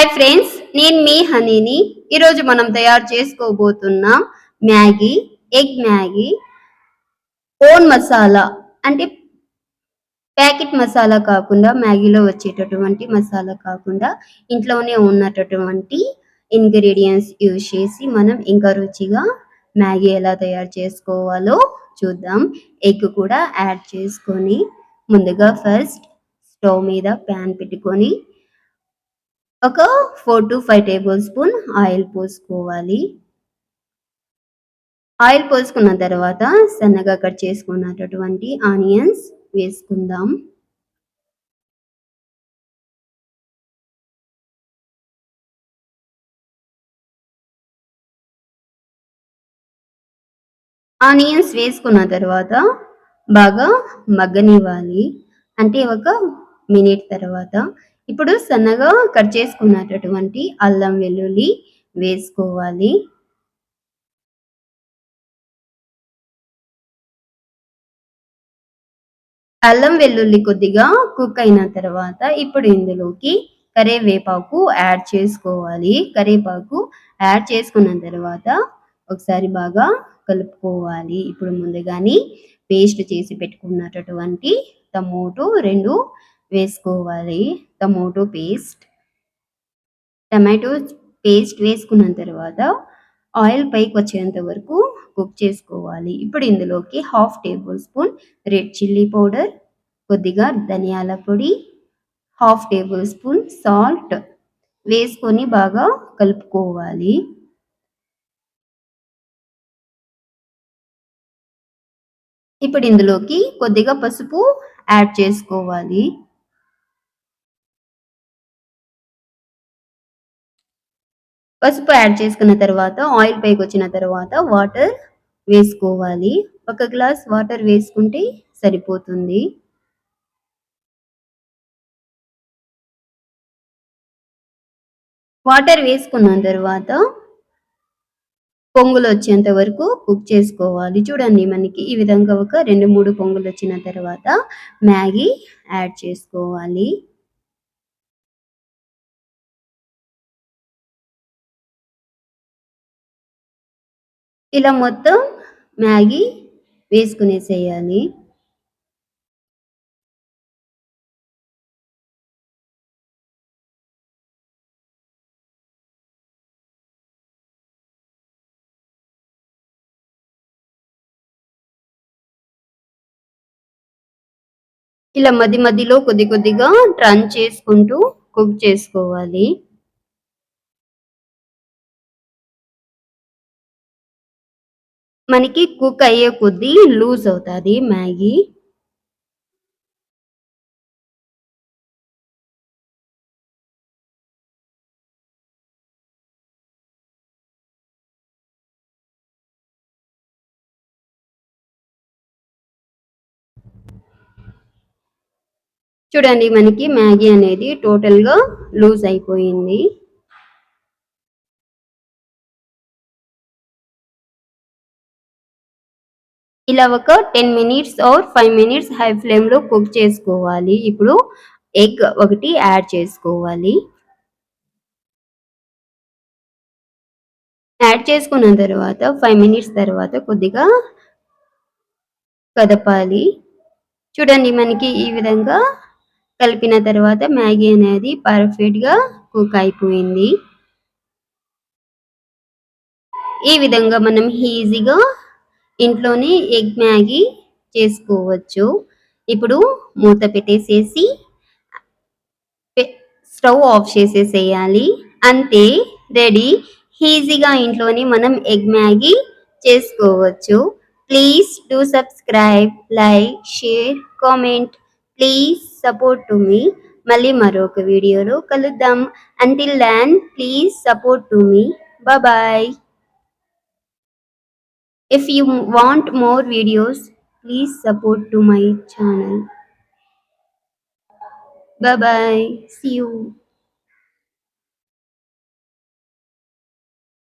Hi friends నేను మీ హనీని. ఈరోజు మనం తయారు చేసుకోబోతున్నాం Maggi egg Maggi own masala అంటే ప్యాకెట్ మసాలా కాకుండా మ్యాగీలో వచ్చేటటువంటి మసాలా కాకుండా ఇంట్లోనే ఉన్నటటువంటి ఇంగ్రీడియంట్స్ యూజ్ చేసి మనం ఇంకా రుచిగా మ్యాగీ ఎలా తయారు చేసుకోవాలో చూద్దాం. ఎగ్ కూడా యాడ్ చేసుకొని ముందుగా ఫస్ట్ స్టవ్ మీద ప్యాన్ పెట్టుకొని ఒక four to five tablespoon oil పోసుకోవాలి. ఆయిల్ పోసుకున్న తర్వాత సన్నగా కట్ చేసుకున్నటువంటి ఆనియన్స్ వేసుకుందాం. ఆనియన్స్ వేసుకున్న తర్వాత బాగా మగ్గనివ్వాలి. అంటే ఒక మినిట్ తర్వాత ఇప్పుడు సన్నగా కట్ చేసుకున్నటువంటి అల్లం వెల్లుల్లి వేసుకోవాలి. అల్లం వెల్లుల్లి కొద్దిగా కుక్ అయిన తర్వాత ఇప్పుడు ఇందులోకి కరివేపాకు యాడ్ చేసుకోవాలి. కరివేపాకు యాడ్ చేసుకున్న తర్వాత ఒకసారి బాగా కలుపుకోవాలి. ఇప్పుడు ముందుగాని పేస్ట్ చేసి పెట్టుకున్నటువంటి టమోటో రెండు వేసుకోవాలి. Tomato paste. టమాటో పేస్ట్ వేసుకున్న తర్వాత ఆయిల్ పైకి వచ్చేంత వరకు కుక్ చేసుకోవాలి. ఇప్పుడు ఇందులోకి half tablespoon red chilli powder కొద్దిగా ధనియాల పొడి హాఫ్ టేబుల్ స్పూన్ సాల్ట్ వేసుకొని బాగా కలుపుకోవాలి. ఇప్పుడు ఇందులోకి కొద్దిగా పసుపు యాడ్ చేసుకోవాలి. పసుపు యాడ్ చేసుకున్న తర్వాత ఆయిల్ పైకి వచ్చిన తర్వాత వాటర్ వేసుకోవాలి. ఒక గ్లాస్ వాటర్ వేసుకుంటే సరిపోతుంది. వాటర్ వేసుకున్న తర్వాత పొంగులు వచ్చేంత వరకు కుక్ చేసుకోవాలి. చూడండి మనకి ఈ విధంగా ఒక రెండు మూడు పొంగులు వచ్చిన తర్వాత మ్యాగీ యాడ్ చేసుకోవాలి. ఇలా మొత్తం మ్యాగీ వేసుకునేసేయాలి. ఇలా మధ్య మధ్యలో కొద్ది కొద్దిగా టర్న్ చేసుకుంటూ కుక్ చేసుకోవాలి. మనకి కుక్ అయ్యే కొద్దీ లూజ్ అవుతుంది మ్యాగీ. చూడండి మనకి మ్యాగీ అనేది టోటల్గా లూజ్ అయిపోయింది. ఇలా ఒక ten minutes or five minutes high ఫ్లేమ్లో కుక్ చేసుకోవాలి. ఇప్పుడు ఎగ్ ఒకటి యాడ్ చేసుకోవాలి. యాడ్ చేసుకున్న తర్వాత ఫైవ్ మినిట్స్ తర్వాత కొద్దిగా కదపాలి. చూడండి మనకి ఈ విధంగా కలిపిన తర్వాత మ్యాగీ అనేది పర్ఫెక్ట్గా కుక్ అయిపోయింది. ఈ విధంగా మనం ఈజీగా ఇంట్లోనే ఎగ్ మ్యాగీ చేసుకోవచ్చు. ఇప్పుడు మూత పెట్టేసేసి స్టవ్ ఆఫ్ చేసేసేయాలి. అంతే రెడీ. ఈజీగా ఇంట్లోనే మనం ఎగ్ మ్యాగీ చేసుకోవచ్చు. Please do subscribe like share comment. Please support to me. మళ్ళీ మరొక వీడియోలో కలుద్దాం. Until then please support to me bye If you want more videos, please support to my channel. Bye bye. See you.